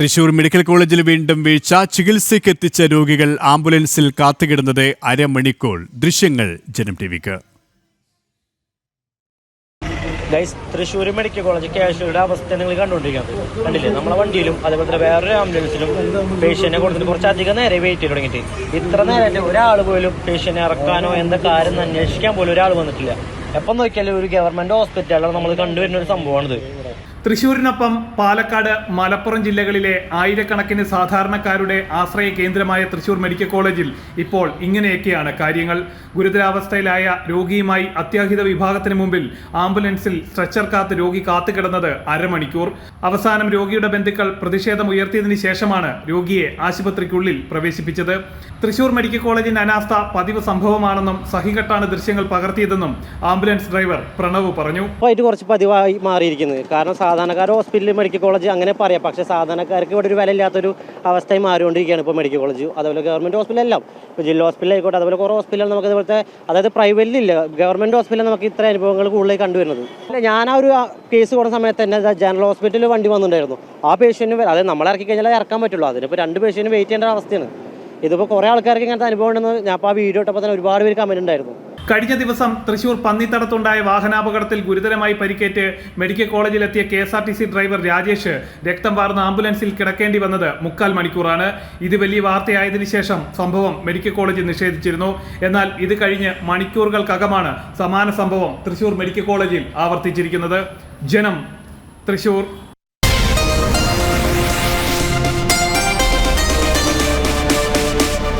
Thrissur medical കോളേജിൽ വീണ്ടും വീഴ്ച. ചികിത്സയ്ക്ക് എത്തിച്ച രോഗികൾ ആംബുലൻസിൽ കാത്തുകിടന്നത് അരമണിക്കൂർ. ദൃശ്യങ്ങൾ ജനം ടിവിക്ക്. ഗൈസ് തൃശ്ശൂർ മെഡിക്കൽ കോളേജ് കാഷ്വലിയുടെ അവസ്ഥ നിങ്ങൾ കണ്ടുകൊണ്ടിരിക്കുന്നത്. കണ്ടില്ലേ? നമ്മളെ വണ്ടിയിലും അതേപോലെ തന്നെ വേറൊരു ആംബുലൻസിലും പേഷ്യനെ കൊടുത്തിട്ട് കുറച്ചധികം നേരെ വെയിറ്റ് ചെയ്ത് തുടങ്ങിയിട്ട്. ഇത്ര നേരമായിട്ട് ഒരാൾ പോലും പേഷ്യനെ ഇറക്കാനോ എന്താ കാര്യം അന്വേഷിക്കാൻ പോലും ഒരാൾ വന്നിട്ടില്ല. എപ്പം നോക്കിയാലും ഒരു ഗവൺമെന്റ് ഹോസ്പിറ്റലാണ് നമ്മൾ കണ്ടുവരുന്ന ഒരു സംഭവമാണിത്. തൃശൂരിനൊപ്പം പാലക്കാട് മലപ്പുറം ജില്ലകളിലെ ആയിരക്കണക്കിന് സാധാരണക്കാരുടെ ആശ്രയ കേന്ദ്രമായ തൃശൂർ മെഡിക്കൽ കോളേജിൽ ഇപ്പോൾ ഇങ്ങനെയൊക്കെയാണ് കാര്യങ്ങൾ. ഗുരുതരാവസ്ഥയിലായ രോഗിയുമായി അത്യാഹിത വിഭാഗത്തിന് മുമ്പിൽ ആംബുലൻസിൽ സ്ട്രെച്ചർ കാത്ത് രോഗി കാത്തുകിടന്നത് അരമണിക്കൂർ. അവസാനം രോഗിയുടെ ബന്ധുക്കൾ പ്രതിഷേധം ഉയർത്തിയതിനു ശേഷമാണ് രോഗിയെ ആശുപത്രിക്കുള്ളിൽ പ്രവേശിപ്പിച്ചത്. തൃശൂർ മെഡിക്കൽ കോളേജിന്റെ അനാസ്ഥ പതിവ് സംഭവമാണെന്നും സഹികെട്ടാണ് ദൃശ്യങ്ങൾ പകർത്തിയതെന്നും ആംബുലൻസ് ഡ്രൈവർ പ്രണവ് പറഞ്ഞു. കുറച്ച് പതിവായി മാറിയിരിക്കുന്നത് കാരണം സാധാരണക്കാർ ഹോസ്പിറ്റൽ മെഡിക്കൽ കോളേജ് അങ്ങനെ പറയാം. പക്ഷേ സാധാരണക്കാർക്ക് ഇവിടെ ഒരു വിലയില്ലാത്തൊരു അവസ്ഥയും മാറിക്കൊണ്ടിരിക്കുകയാണ് ഇപ്പോൾ മെഡിക്കൽ കോളേജ്. അതുപോലെ ഗവൺമെന്റ് ഹോസ്പിറ്റലെല്ലാം ഇപ്പോൾ ജില്ലാ ഹോസ്പിറ്റൽ ആയിക്കോട്ടെ അതുപോലെ കുറേ ഹോസ്പിറ്റലുകൾ നമുക്ക് ഇതുപോലത്തെ അതായത് പ്രൈവറ്റിലില്ല ഗവൺമെന്റ് ഹോസ്പിറ്റലിൽ നമുക്ക് ഇത്ര അനുഭവങ്ങൾ കൂടുതലായി കണ്ടുവരുന്നത്. അല്ല ഞാൻ ആ ഒരു കേസ് കൊടുത്ത സമയത്ത് തന്നെ ജനറൽ ഹോസ്പിറ്റലിൽ വണ്ടി വന്നിട്ടുണ്ടായിരുന്നു. ആ പേഷ്യന്റ് അതായത് നമ്മൾ ഇറക്കി കഴിഞ്ഞാൽ ഇറക്കാൻ പറ്റുള്ളൂ. അതിനിപ്പോൾ രണ്ട് പേഷ്യന്റ് വെയിറ്റ് ചെയ്യേണ്ട അവസ്ഥയാണ്. ഇതിപ്പോൾ കുറേ ആൾക്കാർക്ക് ഇങ്ങനത്തെ അനുഭവം ഉണ്ടെന്ന് ഞാൻ ആ വീഡിയോ ഇട്ടപ്പോൾ തന്നെ ഒരുപാട് പേര് കമന്റ് ഉണ്ടായിരുന്നു. കഴിഞ്ഞ ദിവസം തൃശൂർ പന്നിത്തടത്തുണ്ടായ വാഹനാപകടത്തിൽ ഗുരുതരമായി പരിക്കേറ്റ് medical കോളേജിലെത്തിയ K S R T C driver Rajesh രക്തം വാർന്ന ആംബുലൻസിൽ കിടക്കേണ്ടി വന്നത് മുക്കാൽ മണിക്കൂറാണ്. ഇത് വലിയ വാർത്തയായതിനു ശേഷം സംഭവം മെഡിക്കൽ കോളേജ് നിഷേധിച്ചിരുന്നു. എന്നാൽ ഇത് കഴിഞ്ഞ് മണിക്കൂറുകൾക്കകമാണ് സമാന സംഭവം തൃശൂർ മെഡിക്കൽ കോളേജിൽ ആവർത്തിച്ചിരിക്കുന്നത്. ജനം തൃശൂർ